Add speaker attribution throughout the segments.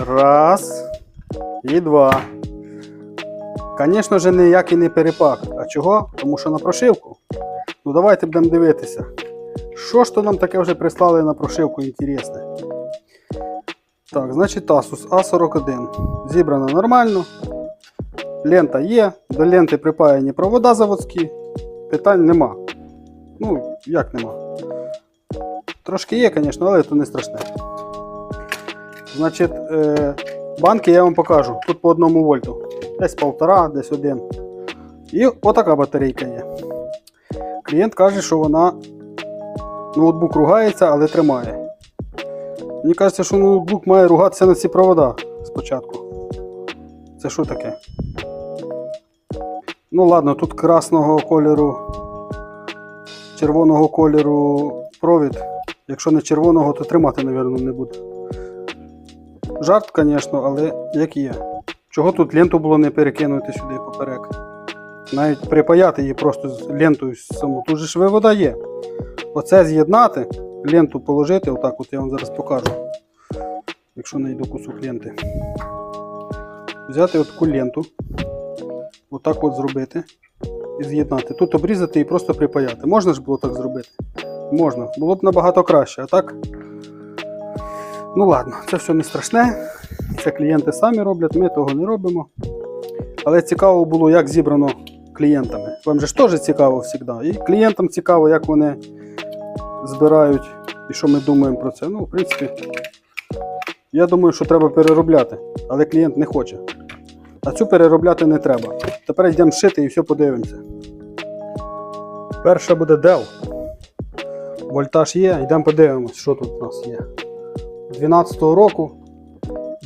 Speaker 1: Раз. І два. Звісно ж, ніякий не перепак. А чого? Тому що на прошивку. Ну давайте будемо дивитися. Що ж то нам таке вже прислали на прошивку інтересне? Так, значить Asus A41. Зібрано нормально. Лента є, до ленти припаяні провода заводські. Питань нема. Ну, як нема. Трошки є, звісно, але це не страшне. Значить, е, банки я вам покажу. Тут по одному вольту. Десь полтора, десь один. І отака батарейка є. Клієнт каже, що вона ноутбук ругається, але тримає. Мені кажеться, що ноутбук має ругатися на ці провода спочатку. Це що таке? Ну ладно, тут красного кольору, червоного кольору провід. Якщо не червоного, то тримати, мабуть, не буде. Жарт, звісно, але як є. Чого тут ленту було не перекинути сюди поперек? Навіть припаяти її просто з лентою саму. Тут же ж вивода є. Оце з'єднати, ленту положити, отак от я вам зараз покажу. Якщо знайду кусок ленти. Взяти таку ленту, отак от зробити і з'єднати. Тут обрізати і просто припаяти. Можна ж було так зробити? Можна. Було б набагато краще, а так. Ну ладно, це все не страшне. Це клієнти самі роблять, ми того не робимо. Але цікаво було, як зібрано клієнтами. Вам же ж теж цікаво завжди. І клієнтам цікаво, як вони збирають і що ми думаємо про це. Ну, в принципі, я думаю, що треба переробляти, але клієнт не хоче. А цю переробляти не треба. Тепер йдемо шити і все подивимося. Перша буде Dell. Вольтаж є, йдемо подивимось, що тут у нас є. 12-го року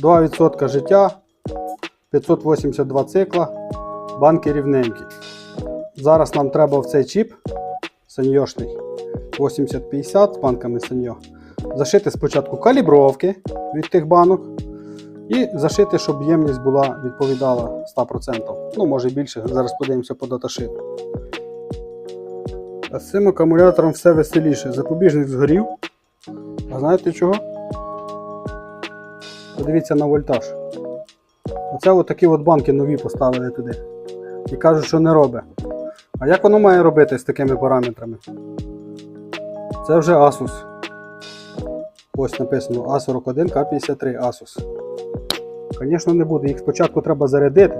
Speaker 1: 2% життя, 582 цикла, банки рівненькі. Зараз нам треба в цей чіп саньйошний 8050 з банками саньо. Зашити спочатку калібровки від тих банок. І зашити, щоб ємність була відповідала 100%. Ну, може більше. Зараз подивимося по даташиту. А з цим акумулятором все веселіше. Запобіжник згорів. А знаєте чого? Подивіться на вольтаж. Оце от такі от банки нові поставили туди. І кажуть, що не робить. А як воно має робити з такими параметрами? Це вже Asus. Ось написано A41K53 Asus. Звісно, не буде. Їх спочатку треба зарядити,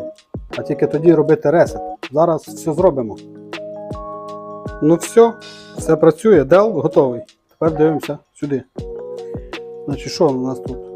Speaker 1: а тільки тоді робити ресет. Зараз все зробимо. Ну все, все працює, Dell готовий. Тепер дивимося сюди. Значить, що у нас тут?